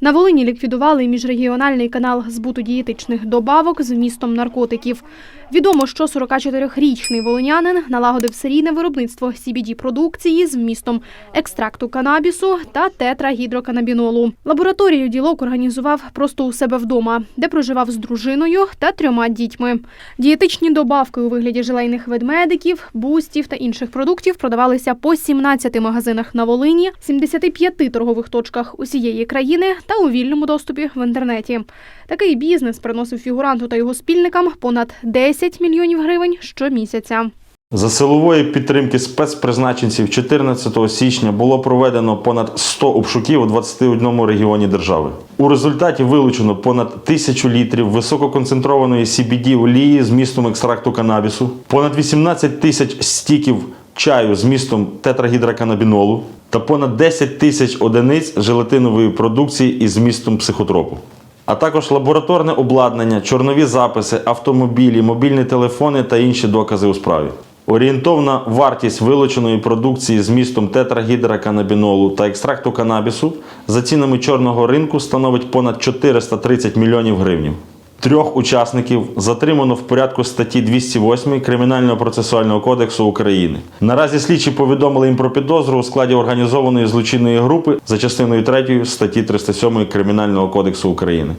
На Волині ліквідували міжрегіональний канал збуту дієтичних добавок з вмістом наркотиків. Відомо, що 44-річний волинянин налагодив серійне виробництво CBD-продукції з вмістом екстракту канабісу та тетрагідроканабінолу. Лабораторію ділок організував просто у себе вдома, де проживав з дружиною та трьома дітьми. Дієтичні добавки у вигляді желейних ведмедиків, бустів та інших продуктів продавалися по 17 магазинах на Волині, 75 торгових точках усієї країни та у вільному доступі в інтернеті. Такий бізнес приносив фігуранту та його спільникам понад 10 мільйонів гривень щомісяця. За силової підтримки спецпризначенців 14 січня було проведено понад 100 обшуків у 21 регіоні держави. У результаті вилучено понад тисячу літрів висококонцентрованої CBD олії з містом екстракту канабісу, понад 18 тисяч стіків чаю з містом тетрагідроканабінолу та понад 10 тисяч одиниць желатинової продукції із змістом психотропу а також лабораторне обладнання, чорнові записи, автомобілі, мобільні телефони та інші докази у справі. Орієнтовна вартість вилученої продукції з містом тетрагідроканабінолу та екстракту канабісу за цінами чорного ринку становить понад 430 мільйонів гривень. Трьох учасників затримано в порядку статті 208 Кримінального процесуального кодексу України. Наразі слідчі повідомили їм про підозру у складі організованої злочинної групи за частиною 3 статті 307 Кримінального кодексу України.